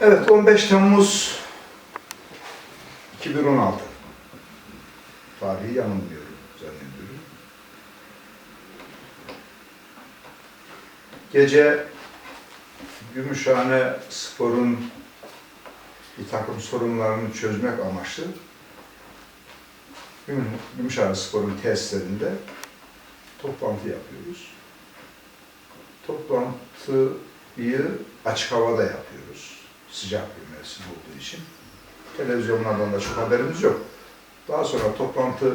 Evet 15 Temmuz 2016 tarihi yanılmıyorum zannediyorum. Gece Gümüşhane Spor'un bir takım sorunlarını çözmek amaçlı Gümüş- Gümüşhane Spor'un tesislerinde toplantı yapıyoruz. Toplantıyı açık havada yapıyoruz. Sıcak bir mevsim olduğu için. Televizyonlardan da çok haberimiz yok. Daha sonra toplantı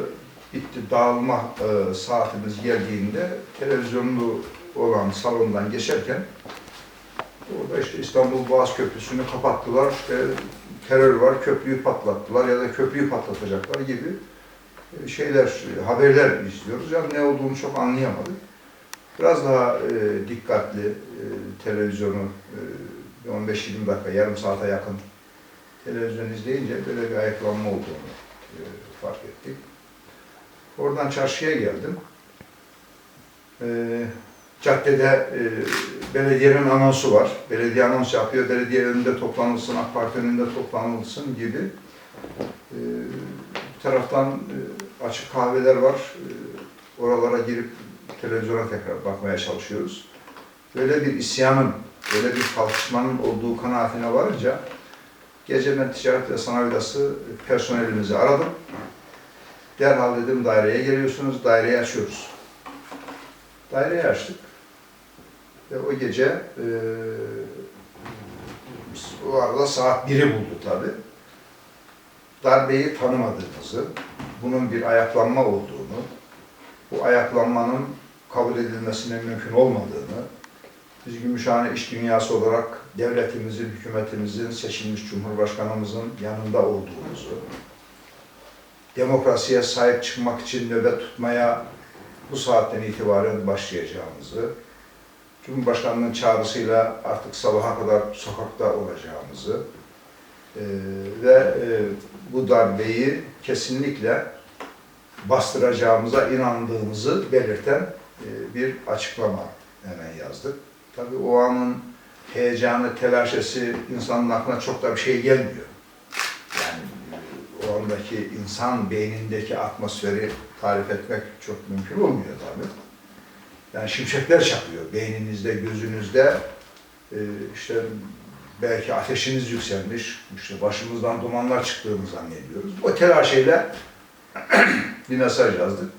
bitti, dağılma e, saatimiz geldiğinde televizyonlu olan salondan geçerken orada işte İstanbul Boğaz Köprüsü'nü kapattılar, işte terör var, köprüyü patlattılar ya da köprüyü patlatacaklar gibi e, şeyler, haberler izliyoruz. Yani ne olduğunu çok anlayamadık. Biraz daha e, dikkatli e, televizyonu e, 15-20 dakika, yarım saate yakın televizyon izleyince böyle bir ayaklanma olduğunu e, fark ettik. Oradan çarşıya geldim. E, caddede e, belediyenin anonsu var. Belediye anons yapıyor. Belediye önünde toplanılsın, AK Parti önünde toplanılsın gibi. E, bir taraftan e, açık kahveler var. E, oralara girip televizyona tekrar bakmaya çalışıyoruz. Böyle bir isyanın, böyle bir kalkışmanın olduğu kanaatine varınca gece ben Ticaret ve Sanayi Odası personelimizi aradım. Derhal dedim daireye geliyorsunuz, daireyi açıyoruz. Daireyi açtık. Ve o gece eee o arada saat 1'i buldu tabi. Darbeyi tanımadığımızı, bunun bir ayaklanma olduğunu, bu ayaklanmanın kabul edilmesine mümkün olmadığını, biz Gümüşhane iş dünyası olarak devletimizin, hükümetimizin, seçilmiş cumhurbaşkanımızın yanında olduğumuzu, demokrasiye sahip çıkmak için nöbet tutmaya bu saatten itibaren başlayacağımızı, Cumhurbaşkanının çağrısıyla artık sabaha kadar sokakta olacağımızı eee, ve eee, bu darbeyi kesinlikle bastıracağımıza inandığımızı belirten eee, bir açıklama hemen yazdık. Tabii o anın heyecanı, telaşesi insanın aklına çok da bir şey gelmiyor. Yani e, o andaki insan beynindeki atmosferi tarif etmek çok mümkün olmuyor tabii. Yani şimşekler çakıyor beyninizde, gözünüzde. E, işte belki ateşiniz yükselmiş, işte başımızdan dumanlar çıktığını zannediyoruz. O telaşıyla bir mesaj yazdık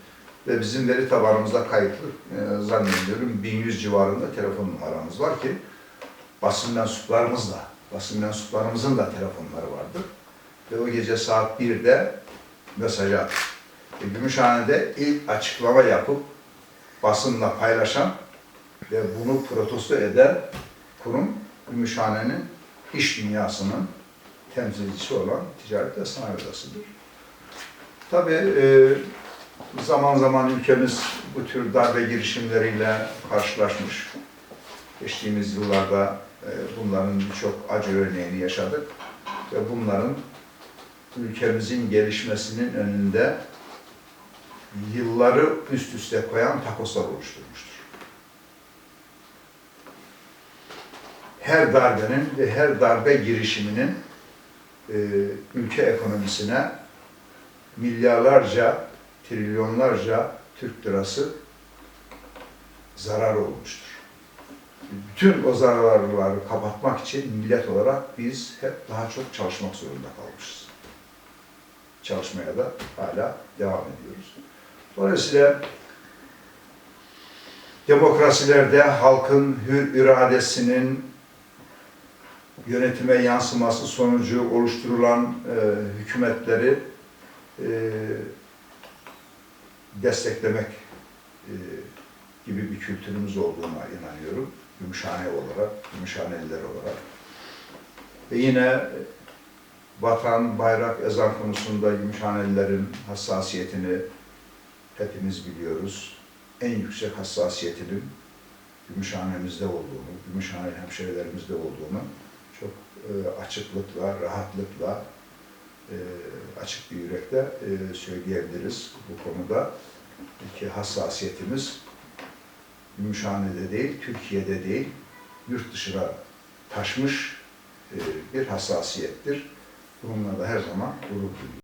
ve bizim veri tabanımızda kayıtlı e, zannediyorum 1100 civarında telefon numaramız var ki basın mensuplarımızla, basın mensuplarımızın da telefonları vardır. Ve o gece saat 1'de mesaj attık. E, Gümüşhane'de ilk açıklama yapıp basınla paylaşan ve bunu protesto eden kurum Gümüşhane'nin iş dünyasının temsilcisi olan Ticaret ve Sanayi Odası'dır. Tabii e, zaman zaman ülkemiz bu tür darbe girişimleriyle karşılaşmış. Geçtiğimiz yıllarda e, bunların birçok acı örneğini yaşadık ve bunların ülkemizin gelişmesinin önünde yılları üst üste koyan takoslar oluşturmuştur. Her darbenin ve her darbe girişiminin e, ülke ekonomisine milyarlarca, trilyonlarca Türk lirası zarar olmuştur. Bütün o zararları kapatmak için millet olarak biz hep daha çok çalışmak zorunda kalmışız. Çalışmaya da hala devam ediyoruz. Dolayısıyla demokrasilerde halkın hür iradesinin yönetime yansıması sonucu oluşturulan e, hükümetleri e, desteklemek e, gibi bir kültürümüz olduğuna inanıyorum. Gümüşhane olarak, Gümüşhaneliler olarak. Ve yine vatan, bayrak, ezan konusunda Gümüşhanelilerin hassasiyetini hepimiz biliyoruz. En yüksek hassasiyetinin Gümüşhanemizde olduğunu, Gümüşhane hemşehrilerimizde olduğunu çok e, açıklıkla, rahatlıkla, e, açık bir yürekle e, söyleyebiliriz bu konuda. ki hassasiyetimiz Gümüşhane'de değil, Türkiye'de değil, yurt dışına taşmış e, bir hassasiyettir. Bununla da her zaman gurur duyuyorum.